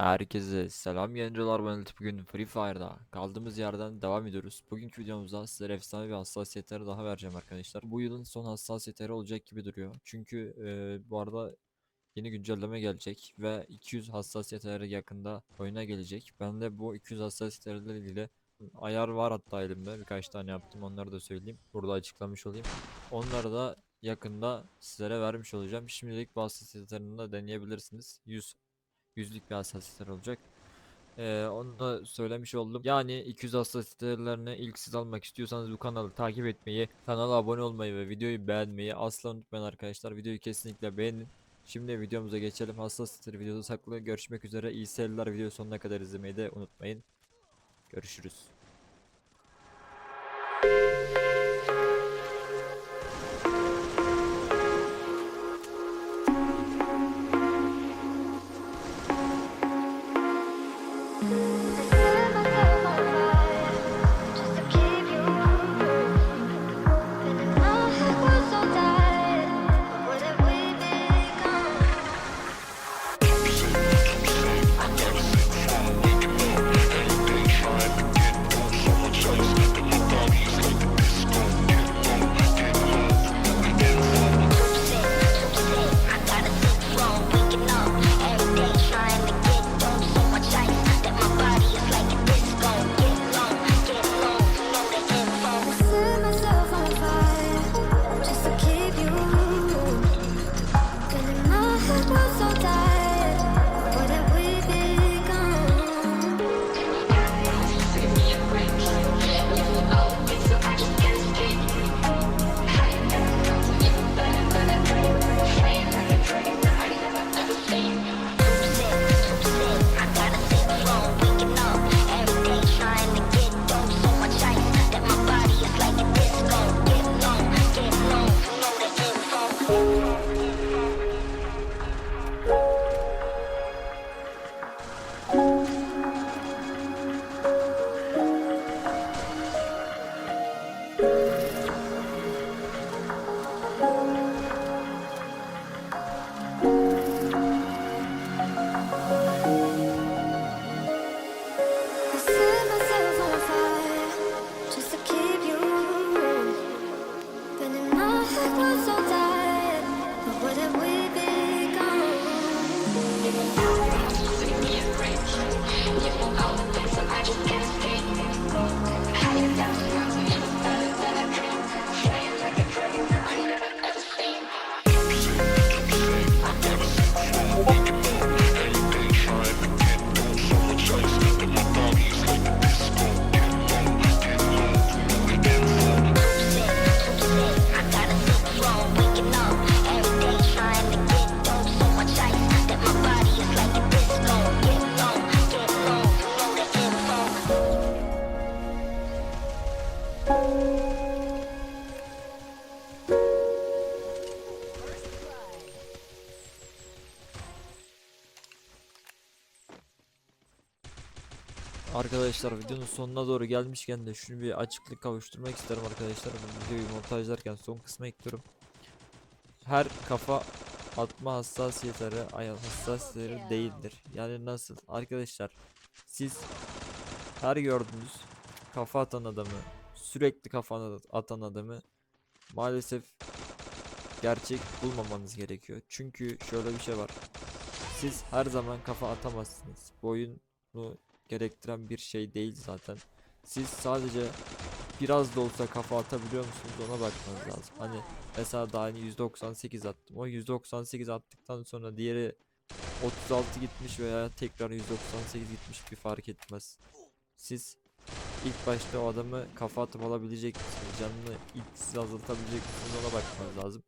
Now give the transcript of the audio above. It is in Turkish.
Herkese selam yayıncılar ben bugün Free Fire'da kaldığımız yerden devam ediyoruz. Bugünkü videomuzda sizlere efsane bir hassasiyetleri daha vereceğim arkadaşlar. Bu yılın son hassasiyetleri olacak gibi duruyor. Çünkü e, bu arada yeni güncelleme gelecek ve 200 hassasiyetleri yakında oyuna gelecek. Ben de bu 200 hassasiyetlerle ilgili ayar var hatta elimde birkaç tane yaptım onları da söyleyeyim. Burada açıklamış olayım. Onları da yakında sizlere vermiş olacağım. Şimdilik bu hassasiyetlerini de deneyebilirsiniz. 100 yüzlük bir hassasiyetler olacak. Ee, onu da söylemiş oldum. Yani 200 hassasiyetlerini ilk siz almak istiyorsanız bu kanalı takip etmeyi, kanala abone olmayı ve videoyu beğenmeyi asla unutmayın arkadaşlar. Videoyu kesinlikle beğenin. Şimdi videomuza geçelim. Hassasiyetleri videoda saklı. Görüşmek üzere. İyi seyirler. Videoyu sonuna kadar izlemeyi de unutmayın. Görüşürüz. Arkadaşlar videonun sonuna doğru gelmişken de şunu bir açıklık kavuşturmak isterim arkadaşlar. Bu videoyu montajlarken son kısma ekliyorum. Her kafa atma hassasiyetleri ayar hassasiyetleri değildir. Yani nasıl? Arkadaşlar siz her gördüğünüz kafa atan adamı sürekli kafa atan adamı maalesef gerçek bulmamanız gerekiyor. Çünkü şöyle bir şey var. Siz her zaman kafa atamazsınız. Bu oyunu gerektiren bir şey değil zaten. Siz sadece biraz da olsa kafa atabiliyor musunuz ona bakmanız lazım. Hani mesela daha yeni 198 attım. O 198 attıktan sonra diğeri 36 gitmiş veya tekrar 198 gitmiş bir fark etmez. Siz ilk başta o adamı kafa atıp alabilecek misiniz? Canını ilk siz azaltabilecek misiniz ona bakmanız lazım.